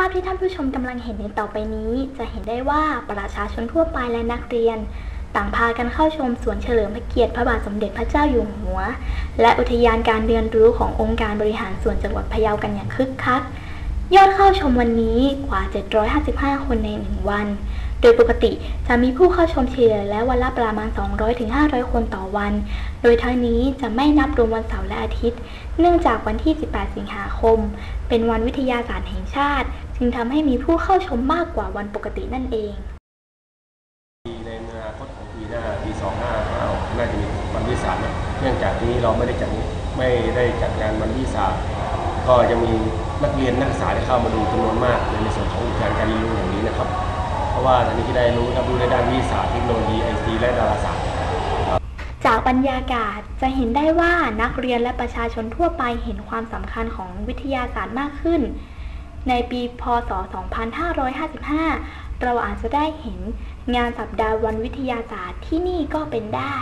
ภาพที่ท่านผู้ชมกำลังเห็นในต่อไปนี้ จะเห็นได้ว่าประชาชนทั่วไปและนักเรียน ต่างพากันเข้าชมสวนเฉลิมพระเกียรติพระบาทสมเด็จพระเจ้าอยู่หัว และอุทยานการเรียนรู้ขององค์การบริหารส่วนจังหวัดพะเยากันอย่างคึกคัก ยอดเข้าชมวันนี้กว่า 755 คนใน 1 วัน โดยปกติจะมีผู้เข้าชมเฉลี่ยแล้ววันละประมาณ 200-500 คนต่อวัน โดยทั้งนี้จะไม่นับรวมวันเสาร์และอาทิตย์ เนื่องจากวันที่ 18 สิงหาคม เป็นวันวิทยาศาสตร์แห่งชาติ จึงทำให้มีผู้เข้าชมมากกว่าวันปกตินั่นเองในอนาคตของปีหน้าปี2556น่าจะมีวันวิสาขนะเนื่องจากที่เราไม่ได้จัดไม่ได้จัดงานวันวิสาขก็จะมีนักเรียนนักศึกษาได้เข้ามาดูจำนวนมากในส่วนของอุทยานการเรียนรู้แห่งนี้นะครับ เพราะว่าทางนี้ที่ได้รู้รับรู้ในด้านวิทยาศาสตร์เทคโนโลยีไอซีและดาราศาสตร์จากบรรยากาศจะเห็นได้ว่านักเรียนและประชาชนทั่วไปเห็นความสำคัญของวิทยาศาสตร์มากขึ้น ในปีพศ 2555 เราอาจจะได้เห็นงานสัปดาห์วันวิทยาศาสตร์ที่นี่ก็เป็นได้